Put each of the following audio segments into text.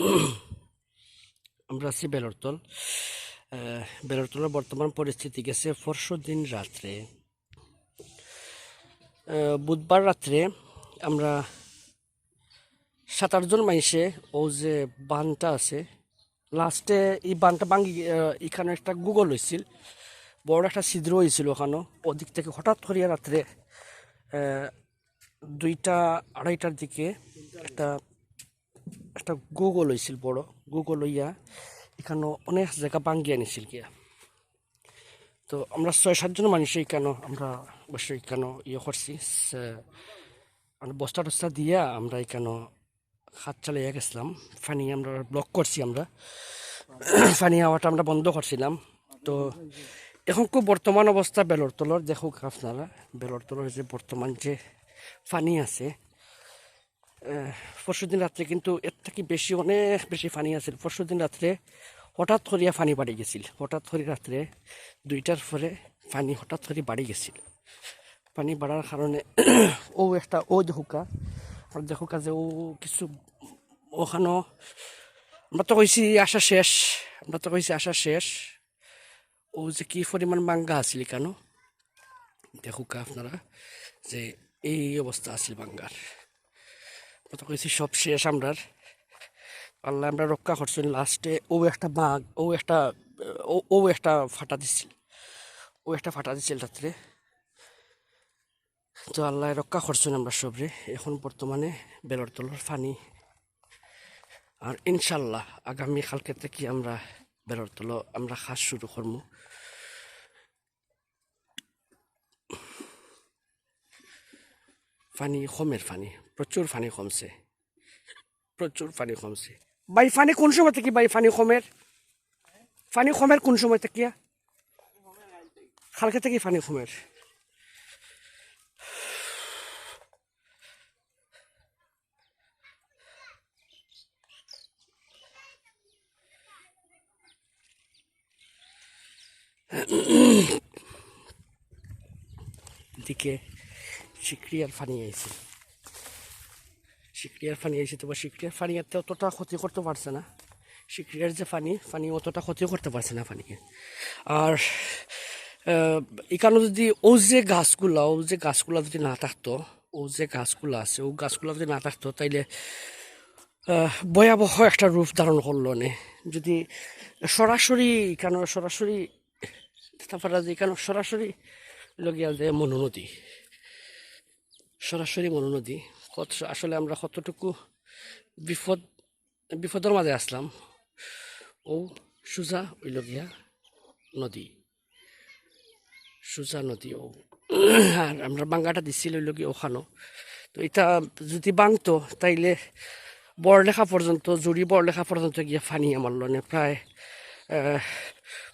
আমরা আছি বেলরতল বেলরতলের বর্তমান পরিস্থিতি গেছে পরশু দিন রাত্রে। বুধবার রাত্রে আমরা সাত আটজন মাইসে ও যে বানটা আছে লাস্টে এই বানটা আহ, এখানে একটা গুগল হয়েছিল বড় একটা ছিদ্র হয়েছিল ওখানে ওদিক থেকে হঠাৎ করিয়া রাত্রে দুইটা আড়াইটার দিকে একটা একটা গুগল হয়েছিল বড়। গুগল হইয়া এখানে অনেক জায়গা ভাঙ্গিয়া আনিছিল গিয়া। তো আমরা ছয় সাতজন মানুষ এখানে আমরা অবশ্যই এখানে ইয়ে করছি। মানে বস্তা টস্তা দিয়া আমরা এখানে হাত চালিয়ে গেছিলাম। ফানি আমরা ব্লক করছি আমরা। ফানি হওয়াটা আমরা বন্ধ করছিলাম। তো এখন খুব বর্তমান অবস্থা বেলর তলর দেখুক আপনারা বেলর তলর যে বর্তমান যে ফানি আছে পরশু দিন রাত্রে কিন্তু এর থেকে বেশি অনেক বেশি পানি আছিল। পরশু দিন রাত্রে হঠাৎ করিয়া পানি বাড়ি গেছিল। হঠাৎ করে রাত্রে দুইটার পরে পানি হঠাৎ করে বাড়ি গেছিল। পানি বাড়ার কারণে ও একটা ও দেখুকা। আর দেখুকা যে ও কিছু ওখানো, আমরা তো কইছি আসা শেষ, আমরা তো কইছি আসা শেষ। ও যে কি পরিমাণ মাঙ্গা আছিল কেন? দেখুকা আপনারা যে এই অবস্থা আছিল বাঙ্গার কত কইছি, সব শেষ আমরার। আল্লাহ আমরা রক্ষা করছেন। লাস্টে ও একটা বাঘ, ও একটা ও একটা ফাটা দিছিল। ও একটা ফাটা দিছিল রাত্রে। তো আল্লাহ রক্ষা করছেন আমরা সবরে। এখন বর্তমানে বেলর তলর ফানি আর ইনশাল্লাহ আগামী কালকে থেকে আমরা বেলর তল, আমরা খাস শুরু করব। পানি কমের পানি। প্রচুর পানি কমছে। প্রচুর পানি কমছে। বাই পানি কোন সময় থেকে বাই পানি কমের? পানি কমের কোন সময় থেকে? কালকে থেকে পানি কমের। দিকে শিক্রিয়ার ফানি আইছে। শিক্রিয়ার ফানি আইছে তো শিক্রিয়ার ফানি এতে অতটা ক্ষতি করতে পারছে না। শিক্রিয়ার যে ফানি ফানি অতটা ক্ষতি করতে পারছে না ফানিকে। আর এখানে যদি ও যে গাছগুলা, ও যে গাছগুলা যদি না থাকতো, ও যে গাছগুলা আছে, ও গাছগুলা যদি না থাকতো, তাইলে ভয়াবহ একটা রূপ ধারণ করল নে। যদি সরাসরি এখানে সরাসরি তারপরে যে এখানে সরাসরি লগিয়া যে মনোনদী। সরাসরি মনোনদী। কত আসলে আমরা কতটুকু বিপদ, বিপদের মাঝে আসলাম। ও সুজা ওই লগিয়া নদী। সুজা নদী ও। আর আমরা বাঙ্গাটা দিছিল ওই লগিয়া ওখানো তো এটা যদি বাংতো, তাইলে বড়লেখা পর্যন্ত, জুড়ি বড়লেখা পর্যন্ত গিয়ে ফানি আমার লনে। প্রায়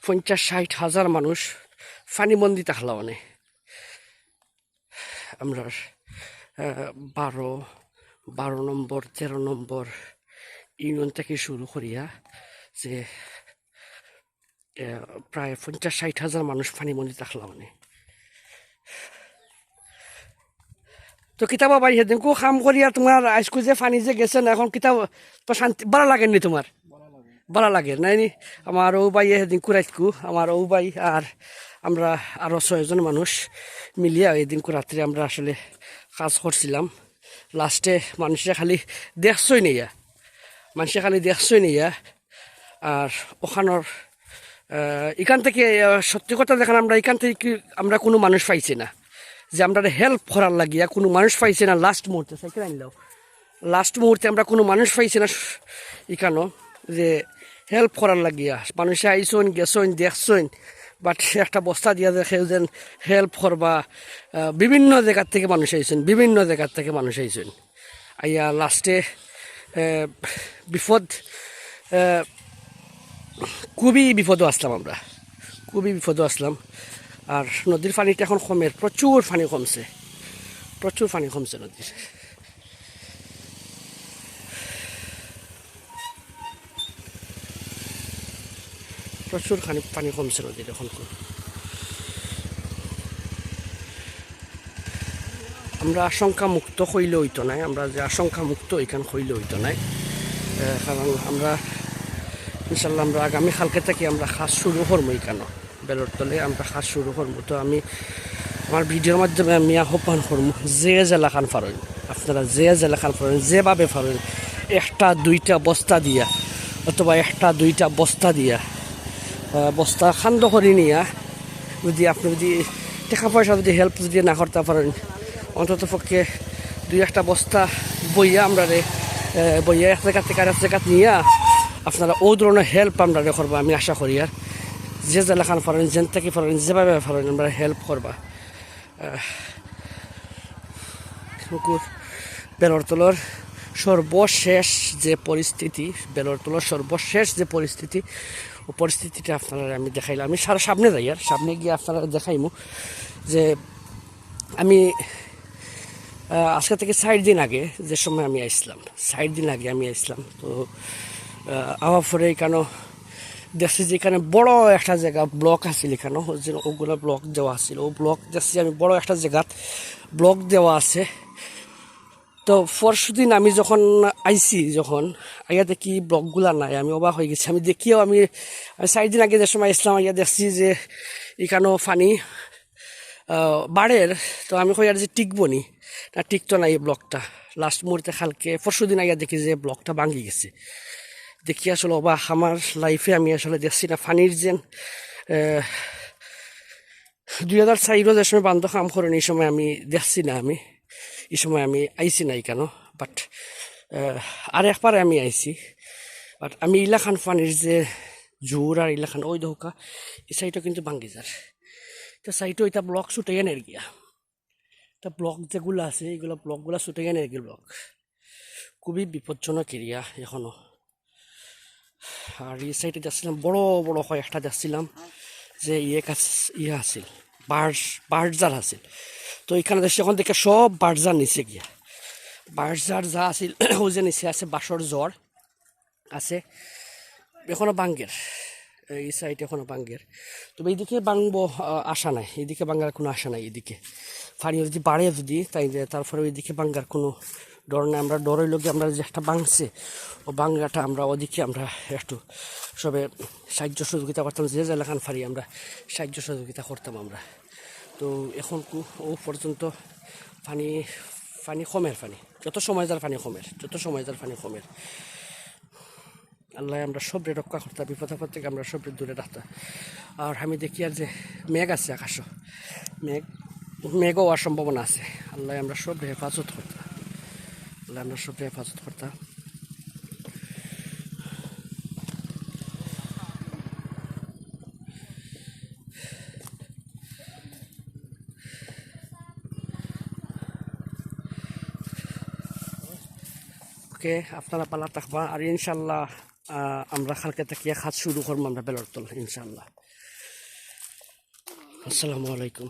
পঞ্চাশ ষাট হাজার মানুষ ফানি ফানিবন্দি থাকলা মানে আমরা বারো বারো নম্বর, তেরো নম্বর ইউনিয়ন থেকে শুরু করিয়া যে প্রায় পঞ্চাশ ষাট হাজার মানুষ ফানিবন্দি থাকলা মানে। তো কিতাব বাবা সেদিন কো কাম করিয়া তোমার আজকু যে ফানি যে গেছে না, এখন কিতাব তো শান্তি ভালো লাগেনি তোমার? ভালো লাগে নাই নি? আমার ও ভাই সেদিন কুরাইতকু আমার ও ভাই আর আমরা আরও ছয়জন মানুষ মিলিয়া এদিন রাত্রে আমরা আসলে কাজ করছিলাম। লাস্টে মানুষে খালি দেখছই নিয়া মানুষে খালি দেখছই নিয়া আর ওখানোর এখান থেকে সত্যি কথা দেখেন আমরা, এখান থেকে আমরা কোনো মানুষ পাইছি না। যে আমরা হেল্প করার লাগিয়া কোনো মানুষ পাইছি না লাস্ট মুহূর্তে। সাইকেল আনলাও লাস্ট মুহূর্তে আমরা কোনো মানুষ পাইছি না এখানো। যে হেল্প করার লাগিয়া। মানুষে আইসন গেছন দেখছন বাট সে একটা বস্তা দিয়া দেখে যেন হেল্প করবা বিভিন্ন জায়গার থেকে মানুষ আইসন বিভিন্ন জায়গার থেকে মানুষ আইসন আইয়া লাস্টে বিপদ খুবই বিপদও আসলাম আমরা। খুবই বিপদও আসলাম। আর নদীর পানিটা এখন কমের, প্রচুর পানি কমছে। প্রচুর পানি কমছে নদীর। প্রচুর পানি পানি কমছে নদীর এখন আমরা আশঙ্কা মুক্ত হইলে হইতো নাই। আমরা যে আশঙ্কা মুক্ত এখান হইলে হইতো নাই। কারণ আমরা ইনশাল্লাহ আমরা আগামী কালকে থেকে আমরা কাজ শুরু করব কেন বেলর তলে আমরা কাজ শুরু করব। তো আমি আমার ভিডিওর মাধ্যমে আমি আহ্বান করব, যে জেলা খান পারেন আপনারা যে জেলা খান পারেন যেভাবে পারেন একটা দুইটা বস্তা দিয়া, অথবা একটা দুইটা বস্তা দিয়া বস্তা খান্দ করে নিয়া, যদি আপনি যদি টাকা পয়সা যদি হেল্প যদি না করতে পারেন, অন্তত পক্ষে দুই একটা বস্তা বইয়া আমরা বইয়া এক জায়গা থেকে আর এক জায়গা নিয়া আপনারা ও ধরনের হেল্প আমরা করব, আমি আশা করি। আর যে জেলা খান পারেন, যেন থেকে পারেন, যেভাবে পারেন আমরা হেল্প করবা। কুকুর বেলরতলার সর্বশেষ যে পরিস্থিতি বেলরতলার সর্বশেষ যে পরিস্থিতি, ও পরিস্থিতিটা আপনারা আমি দেখাইলাম। আমি সারা সামনে যাই আর, সামনে গিয়ে আপনারা দেখাইমু যে আমি আজকে থেকে ষাট দিন আগে যে সময় আমি আসলাম ষাট দিন আগে আমি আসলাম তো আওয়ার পরে এখানে দেখছি যে এখানে বড় একটা জায়গা ব্লক আছিল এখানে ওগুলো ব্লক দেওয়া আছিল। ও ব্লক দেখছি আমি বড় একটা জায়গাত ব্লক দেওয়া আছে। তো পরশু দিন আমি যখন আইছি যখন আইয়া দেখি ব্লকগুলা নাই আমি অবাক হয়ে গেছি। আমি দেখিও আমি আমি চার দিন আগে যে সময় ইসলাম আইয়া দেখছি যে এখানেও ফানি বাড়ের তো আমি কই আর যে টিকবো নি? না টিকতো না এই ব্লকটা। লাস্ট মুহূর্তে খালকে পরশু দিন আইয়া দেখি যে ব্লকটা ভাঙি গেছে। দেখি আসলে অবাক আমার লাইফে আমি আসলে দেখছি না ফানির আহ, দুই হাজার চারিরও যে সময় বান্ধব কাম করেন এই সময় আমি দেখছি না আমি। এই সময় আমি আইছি নাই কেন? বাট আর একবারে আমি আইছি। বাট আমি ইলাখান ফানির যে জোর আর ইলাখান, ওই দৌকা এই সাইডও কিন্তু ভাঙ্গি যার। তো সাইডও এটা ব্লক ছুটাইয়া নেই গিয়া। তা ব্লক যেগুলো আছে, এইগুলো ব্লকগুলো ছুটাইয়া নেই গিয়ে ব্লক খুবই বিপজ্জনক এরিয়া এখনও। আর এই সাইডে যাচ্ছিলাম, বড় বড় কয়েকটা যাচ্ছিলাম, যে ইয়ে কাছ ইয়ে আছিল। বার্জ বার্জার আছিল। তো এখানে দেখছি, এখন দেখে সব বার্জার নিচে গিয়া। বার্জার যা আছিল, ওই যে নিচে আছে বাঁশর জ্বর আছে। এখনও বাঙ্গের, এই সাইড এখনও বাঙ্গের। তবে এইদিকে বাংবো আশা নাই। এইদিকে বাঙ্গার কোনো আশা নাই এদিকে পানি যদি বাড়ে যদি তাই তারপরে ওইদিকে বাঙ্গার কোনো ডর নাই আমরা ডর হইল আমরা যে একটা বাংছে, ও বাংলাটা আমরা ওদিকে আমরা একটু সবে সাহায্য সহযোগিতা করতাম, যে জেলাখান ফারি আমরা সাহায্য সহযোগিতা করতাম আমরা। তো এখন ও পর্যন্ত পানি পানি কমের পানি, যত সময় যার পানি কমের, যত সময় যার পানি কমের। আল্লাহ আমরা সবরে রক্ষা করতাম বিপদ আপদ থেকে আমরা সবরে দূরে রাখতাম আর আমি দেখি আর যে মেঘ আছে আকাশও মেঘ, মেঘও হওয়ার সম্ভাবনা আছে। আল্লাহ আমরা সবরে হেফাজত করতাম আল্লাহ সবরে হেফাজত করতাম ওকে আপনারা পালা থাকবা, আর ইনশাল্লাহ আমরা খালকে থেকে কাজ শুরু করব আমরা বেলর তল, ইনশাল্লাহ। আসসালামু আলাইকুম।